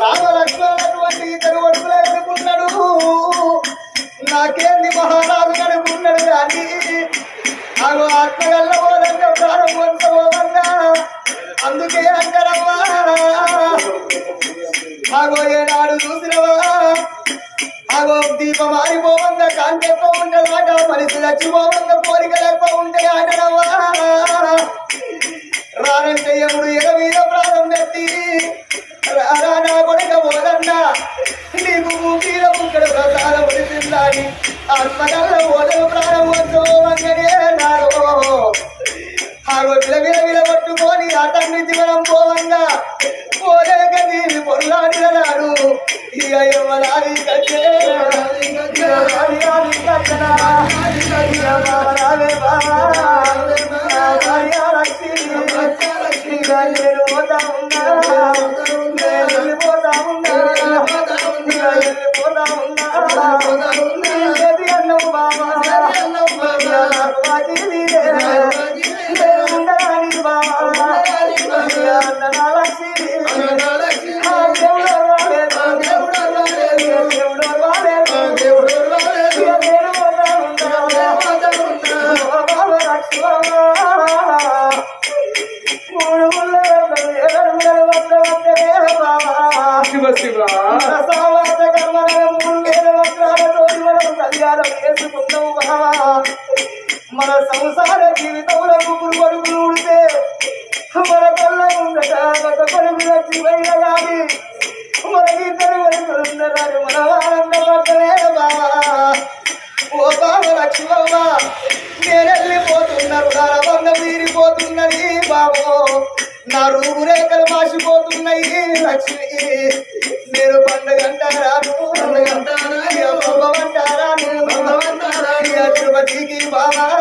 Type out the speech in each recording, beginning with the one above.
నాగలక్ష్మణటువంటి ఇతడు ఒడుకులేసుకున్నాడు నాకేంది మహారాజు కడుకున్నాడు కానీ నాకు ఆత్మగల్ల పోదంటే ప్రాణం వంచబోమన్నా అందుకే అంటారమ్మా. ఆగో ఏనాడు చూసినవా? ఆగో దీపం ఆరిపోవంద కాంతి ఎక్కువ ఉండదు మాట మనిషి లక్ష్మిపోవంద కోరిక ఎక్కువ I'm a Salvador. మన సంసార జీవితంలో ముగ్గురు కొడుకులు ఉడితే మన కళ్ళ ఉండట ఒక కొడుకు లక్ష్మయ్య గాని మనకి ఇద్దరు కొడుకులు ఉండరాని మన వారంగా పడలేదు బావా. ఓ బావ లక్ష్మవ్వ నేను వెళ్ళిపోతున్నారు నరవంగ తీరిపోతున్నది బావో. నా రూపురేఖలు మాసిపోతున్నాయి లక్ష్మి. నేను పండుగంటారా పండుగంటారా బాబా తిరిగి బాబా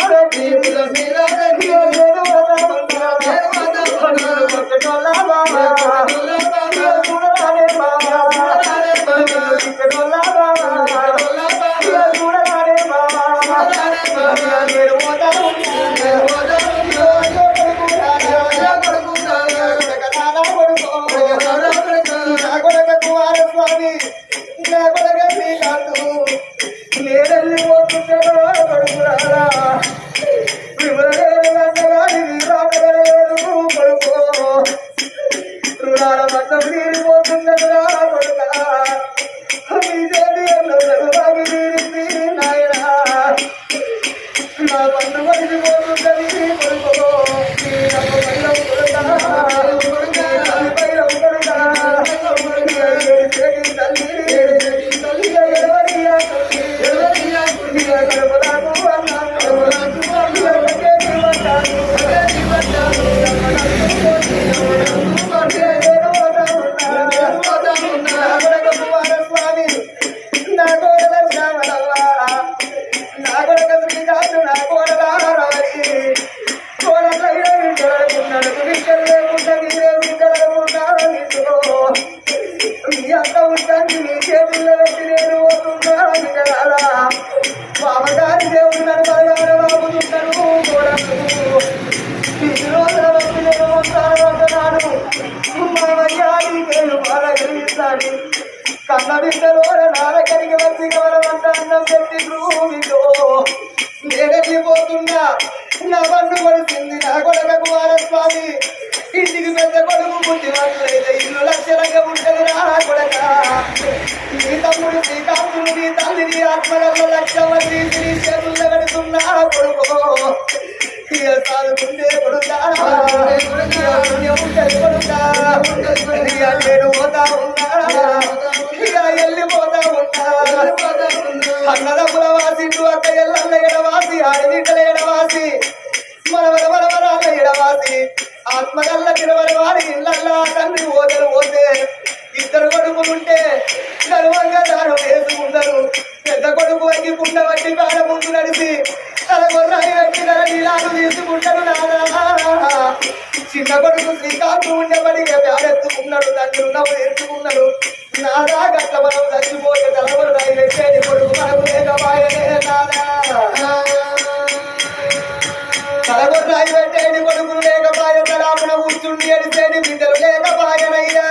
Yeah. করে করব నేను బాధ కలిగిస్తాను కన్న బిడ్డలో నాలకడికి వచ్చి గౌరవంత అన్నం పెట్టి భూమిలో నేనపోతున్నా నా పన్ను పడుతుంది నా కొడక కుమారస్వామి ఇంటికి పెద్ద కొడుకు పుట్టినట్లయితే ఇల్లు లక్షలంగా ఉంటుంది నా కొడక. నీ తమ్ముడు శ్రీకాంతుడు నీ తల్లి నీ ఆత్మలలో లక్ష మంది శ్రీ చేతులు పెడుతున్నా కొడుకో. ఇక నేను పోతా ఉన్నా ఇక వెళ్ళిపోతా ఉన్నా అన్నదమ్ముల వాసిండు అక్క ఎల్లల్ల ఎడవాసి ఆడబిడ్డల ఎడవాసి మనవర మనవరాల ఎడవాసి ఆత్మగల్ల తిరవరి వారి ఇళ్ళల్లా తండ్రి ఓదలు పోతే ఇద్దరు కొడుకులుంటే గర్వంగా దానం వేసుకున్నారు పెద్ద కొడుకు వంగి పుండ వట్టి కాడ ముందు నడిచి తల చిన్న కొడుకు శ్రీకాంత్ ఉండేవాడిగా బ్యాడెత్తుకున్నాడు తండ్రి ఉన్నప్పుడు ఎత్తుకున్నాడు నాదా గట్ల మనం చచ్చిపోతే తలవరు రైలు కొడుకు మనకు లేకపాయనే నానా తలగొర్రు రాయి పెట్టేది కొడుకులు లేకపాయ తలాపున కూర్చుండి ఎడిసేది బిడ్డలు లేకపాయనయ్యా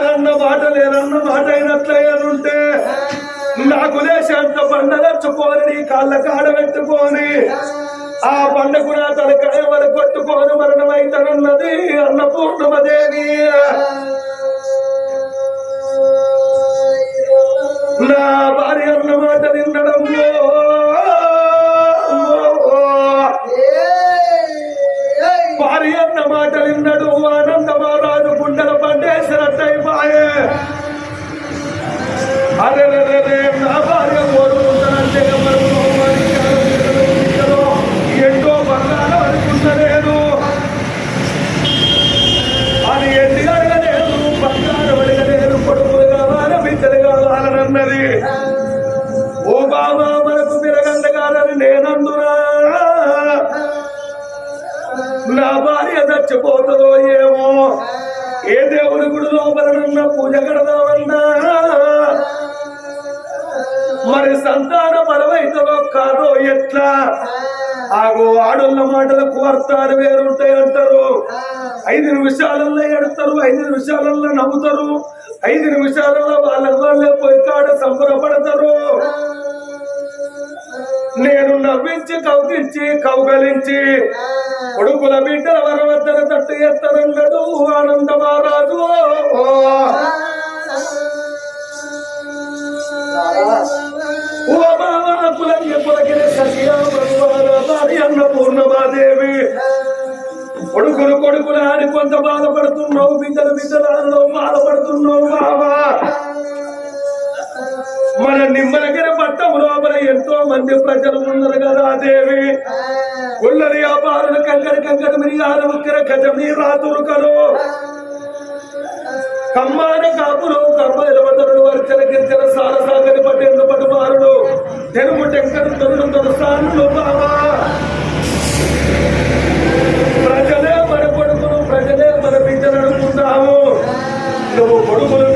కాదన్న మాట లేదన్న మాట అయినట్లయ్యనుంటే నాకు లేశాంత బండ తెచ్చుకొని నీ కాళ్ళ కాడ పెట్టుకొని ఆ బండకు నా తలకాయ వల కొట్టుకొని మరణమైతనన్నది అన్నపూర్ణమదేవి. నా భార్య అన్న మాట వినడంలో భార్య అన్న మాట విన్నడు ఆనందమారాజు కావాలన్నది ఓ బాబా మనకు మిరగండగాలని నేనందునా నా భార్య చచ్చిపోతుందో ఏమో ఏ దేవుడు గుడి లోపలనున్న పూజ కడదామన్నా? మరి సంతాన బలమైతదో కాదో ఎట్లా? ఆగో ఆడోళ్ళ మాటలకు అర్థాలు వేరుంటాయి అంటారు. ఐదు నిమిషాలలో ఎడతారు ఐదు నిమిషాలలో నవ్వుతారు ఐదు నిమిషాలలో వాళ్ళ వాళ్ళే పోయి కాడ సంబరపడతారు. నేను నవ్వించి కౌగిలించి కౌగలించి కొడుకుల బిడ్డల వరవద్దన తట్టు ఎత్తనన్నాడు ఆనంద మహారాజు. ఓ పూర్ణమాదేవి కొడుకులు కొడుకులు అని కొంత బాధపడుతున్నావు బిడ్డలు బిడ్డలు బాధపడుతున్నావు బాబా మన నిమ్మలగిన పట్టం లోపల ఎంతో మంది ప్రజలు ఉన్నారు కదా దేవి. ఉల్లరి వ్యాపారులు కంకరి కంకర మిరియాలు ఉక్కిర గజమి రాతురుకలు కమ్మాన కాపులు కమ్మ వదరుడు వర్చల గిరిజన సార సాగరి పట్టేందు పట్టుమారుడు తెలుగు టెంకరు తరుడు తొలసానులు బావా. ప్రజలే మన కొడుకును ప్రజలే మన బిడ్డలు అనుకుంటాము నువ్వు కొడుకులు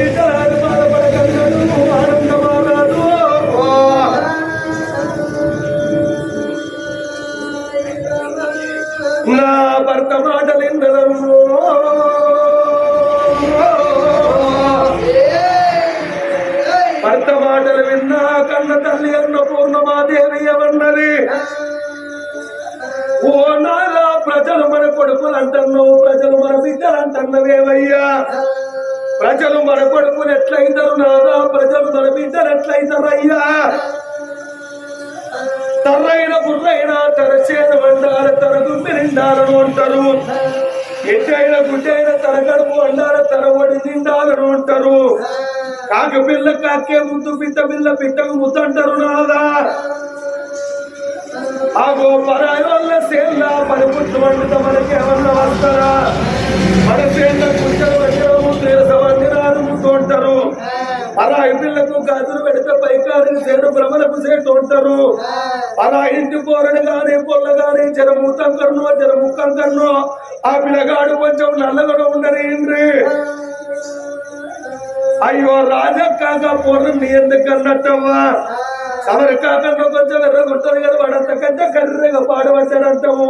అంటున్నావు ప్రజలు మన బిడ్డలు అంటున్నవేవయ్యా ప్రజలు మన కొడుకులు ఎట్లయితారు నాదా? ప్రజలు మన బిడ్డలు ఎట్లయితారు అయ్యా? తర్రైన బుర్రైన తరచేన వండాల తన దుమ్మి నిండాలను అంటారు. ఎట్టైన గుడ్డైన తన కడుపు వండాల తన ఒడి నిండాలను అంటారు. కాకి పిల్ల కాకే ముద్దు పిట్ట పిల్ల పిట్టకు ముద్దు అంటారు నాదా? ఆగో పరాయి వల్ల సేల్ల పనిపుట్టు వండుత మనకేమన్నా వస్తారా? మన సేల్ల కుట్టలు వచ్చడము తీరసవన్నీ రాదు ముద్దు పరాయి పిల్లకు గాజులు పెడితే పైకాడిని సేను భ్రమలకు సేటు ఉంటారు అలా ఇంటి పోరడు గాని పొల్ల గాని జర మూతం కన్ను జర ముఖం కన్ను ఆ పిల్లగాడు కొంచెం నల్లగడ ఉండని ఏంటి అయ్యో రాజక్కాగా పొర్రు నీ ఎందుకు అన్నట్టవ్వా? సమరి కాకుండా కొంచెం ఎర్రగుంటారు కదా వాడంత కంటే కర్రెగా పాడబడ్డాడంటాము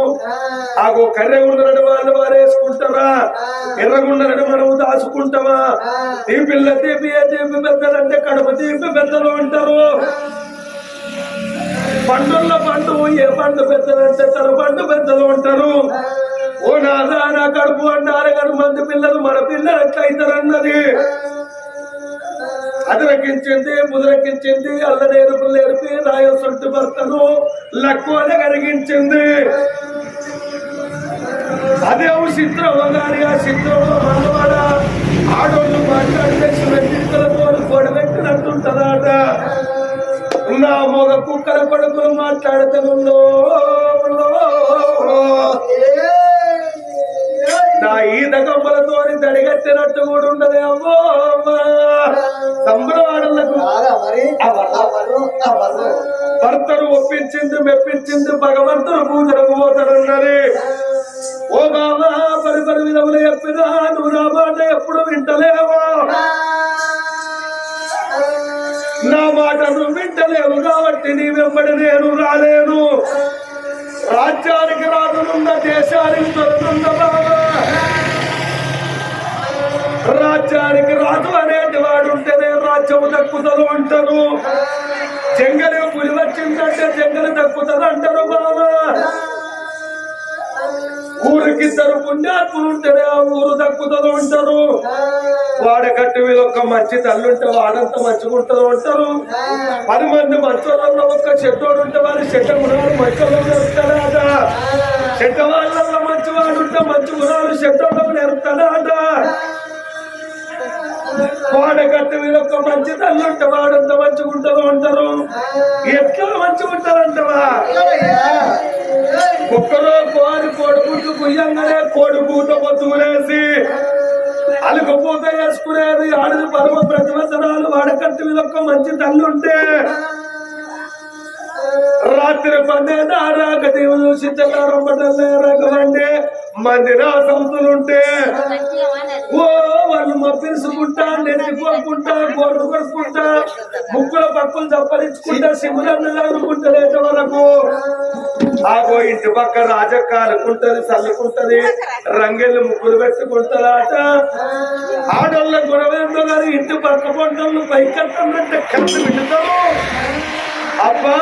ఆగో కర్రె ఉండరని వాళ్ళు వారేసుకుంటారా? ఎర్రగుండరని మనము దాచుకుంటామా? ఈ పిల్ల తీపి ఏ తీపి పెద్దలంటే కడుపు తీపి పెద్దలు అంటారు పండుల పండు ఏ పండు పెద్దలంటే తన పండు పెద్దలు అంటారు ఓ నాదా నా కడుపు అంటారు కానీ మంది పిల్లలు మన పిల్లలు ఎట్లయితారన్నది అదరకించింది ముదరకించింది అల్లనేరుపులు నేర్పి రాయ సొట్టు భర్తను లక్కువన కరిగించింది. అదే చిత్రం గారి ఆ చిత్రంలో మనవాడ ఆడోళ్ళు ఒప్పించింది మెప్పించింది భగవంతుడు పూజలకు పోతాడన్నది ఓ బాబా పరి పరి విధములు చెప్పినా నువ్వు నా మాట ఎప్పుడు వింటలేవా? నా మాట నువ్వు వింటలేవు కాబట్టి నీ వెంబడి నేను రాలేను. రాజ్యానికి రాజునున్న దేశానికి తొలనున్న బాబా. రాజ్యానికి రాదు అనేటి వాడు ఉంటేనే రాజ్యము దక్కుతుంది ఉంటారు జంగలి అంటే జంగలు జంగలి అంటారు బాబా ఊరికి ఇద్దరు పుణ్యాత్ములు ఉంటేనే ఆ ఊరు దక్కుతుంది ఉంటారు వాడకట్టు మీద ఒక మంచి తల్లి ఉంటే వాడంతా మంచిగుంటది ఉంటారు పది మంది మంచోళ్ళలో ఒక్క చెట్టోడు ఉంటే వారి చెట్ట గుణాలు మంచోళ్ళు నేర్పుతాడాట చెట్ట మంచి మంచివాడు ఉంటే మంచి గుణాలు చెట్టోళ్ళకు నేర్పుతాడాట వాడకట్టు మీద మంచి తల్లి ఉంటే వాడంత మంచిగుంటది అంటారు. ఎట్లా మంచిగా ఉంటారంటవా కుక్కలో కోడి కొడుకుంటూ గుయ్యంగానే కోడి పూత పొత్తులేసి అలుగుపూత వేసుకునేది ఆడది పరమ ప్రతివసనాలు వాడకట్టు వీళ్ళొక్క మంచి తల్లి ఉంటే రాత్రి పన్నెండు రాగ దేవుడు చూసి తెల్లారం పడ్డలే మంది నా సంతులుంటే ఓ వాళ్ళు మప్పిసుకుంటా నెత్తిపోకుంటా గోడు కొడుకుంటా ముక్కుల పక్కులు చప్పరించుకుంటా తగులుకుంటా లేచే వరకు. ఆగో ఇంటి పక్క రాజక్క అనుకుంటది చల్లుకుంటది రంగెళ్ళు ముగ్గులు పెట్టుకుంటారట ఆడోళ్ళ గొడవేందో గారు ఇంటి పక్క పంటలు పైకెత్తానంటే కలిసి వింటారు అబ్బా!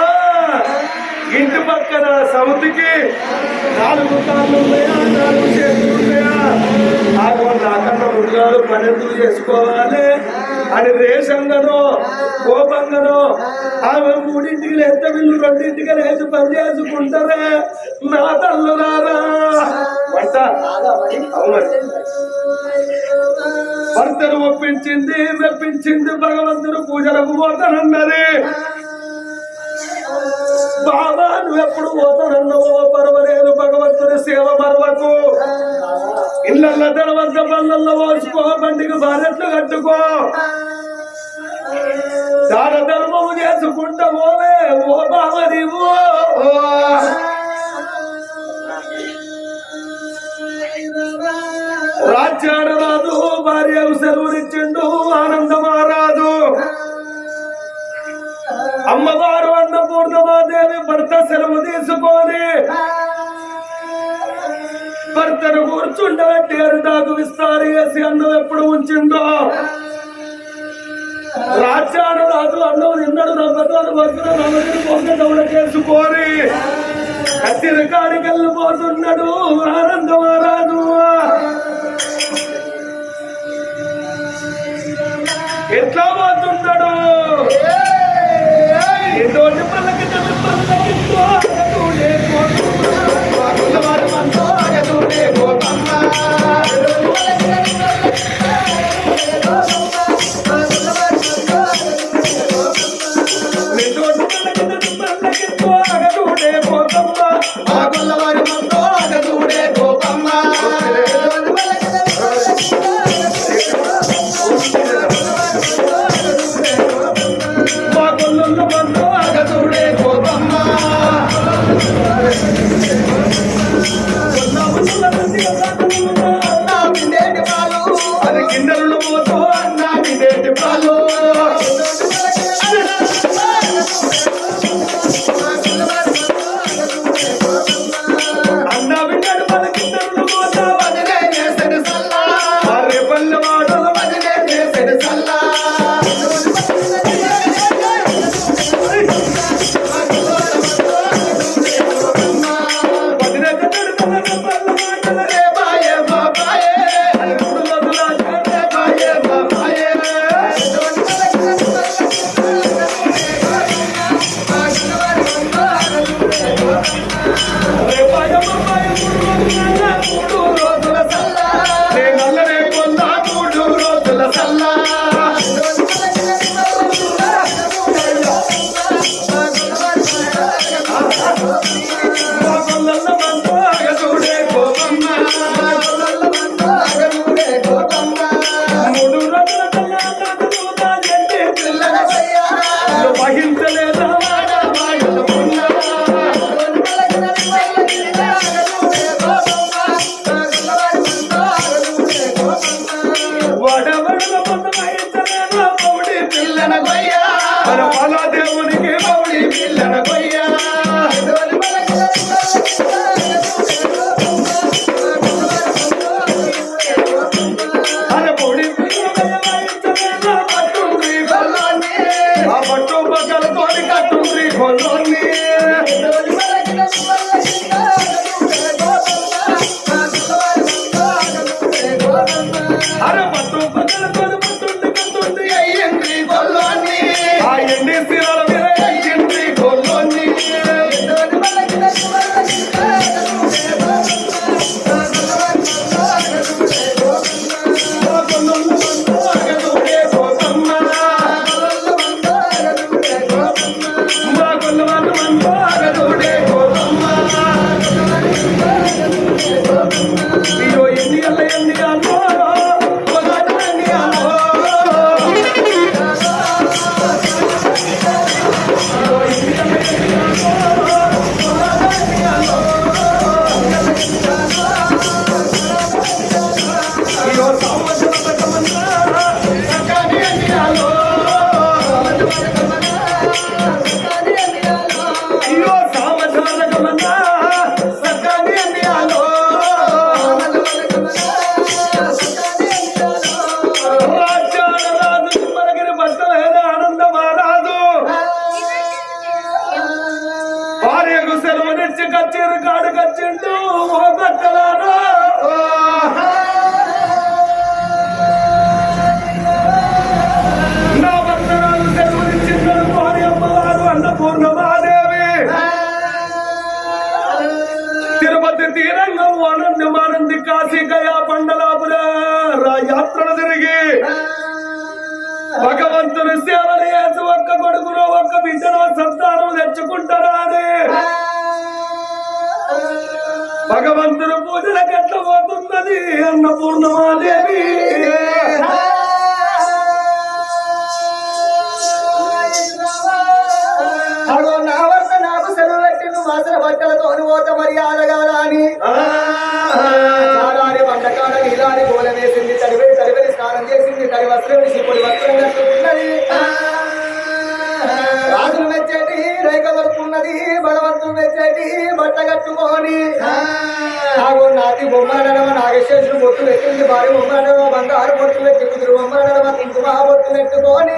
ఇంటి పక్కన సమితికి నాలుగు కాళ్ళు ఉన్నాయా? నాలుగు చేతులు ఉన్నాయా? ఆగో నాకన్నా ముందుగాడు పనెందుకు చేసుకోవాలి? అని రేషంగానో కోపంగానో ఆమె మూడింటికి లేస్తే వీళ్ళు రెండింటికి లేచి పని చేసుకుంటారే? నా తల్లులారా వంట. భర్తను ఒప్పించింది మెప్పించింది భగవంతుడు పూజలకు పోతానన్నది. బాబా నువ్వు ఎప్పుడు పోతానన్నావో పర్వలేదు భగవంతుని సేవ మరవకు. ఇళ్ళ తెలవంత పళ్ళల్లో ఓసుకో బండికి భారట్లు కట్టుకో. దాన ధర్మము చేసుకుంటా ఓవే ఓ బాబా నీవు. రాజ్యాడరాదు భార్య సెలవునిచ్చిండు ఆనందమారాదు అమ్మవారు అన్నపూర్ణమాదేవి భర్త సెలవు తీసుకొని భర్తను కూర్చుండబెట్టి అరిటాకు విస్తారి వేసి అన్నం ఎప్పుడు ఉంచిందో? రాజ్యాను రాజు అన్నం నిన్నడు నమ్మకాలు భక్తులు నమ్మకం పొంగ చేసుకొని కత్తిర కాడికి వెళ్ళిపోతున్నాడు ఆనందమారాజు ఎట్లా పోతున్నాడు? ఎటువంటి పల్లకి తల్లి పల్లకితో అగదుడే నా I love colonia. సేవలు చేసి ఒక్క కొడుకును ఒక్క బిడ్డను సంతానం తెచ్చుకుంటారా అని భగవంతుని పూజలకు ఎట్లా పోతున్నది అన్నపూర్ణమాదేవి అగో నా వద్ద నాకు సెలవు పెట్టి నువ్వు వాసన బట్టలతో పోత మర్యాద కాదా అని చాలారి వంటకాల నీలారి గోల వేసింది తడివెడి స్నానం చేసింది తడి వస్త్రం ఇప్పుడు వస్త్రం కట్టుకున్నది రాజులు మెచ్చేటి రేఖ దొరుకున్నది బలవంతులు మెచ్చేటి బట్ట కట్టుకొని. నాగో నాటి బొమ్మల నడమ నాగేశ్వరుడు బొట్టు పెట్టింది భారీ బొమ్మల నడమ బంగారు బొట్టు పెట్టి కుదురు బొమ్మల నడమ కుంకుమ బొట్టు పెట్టుకొని.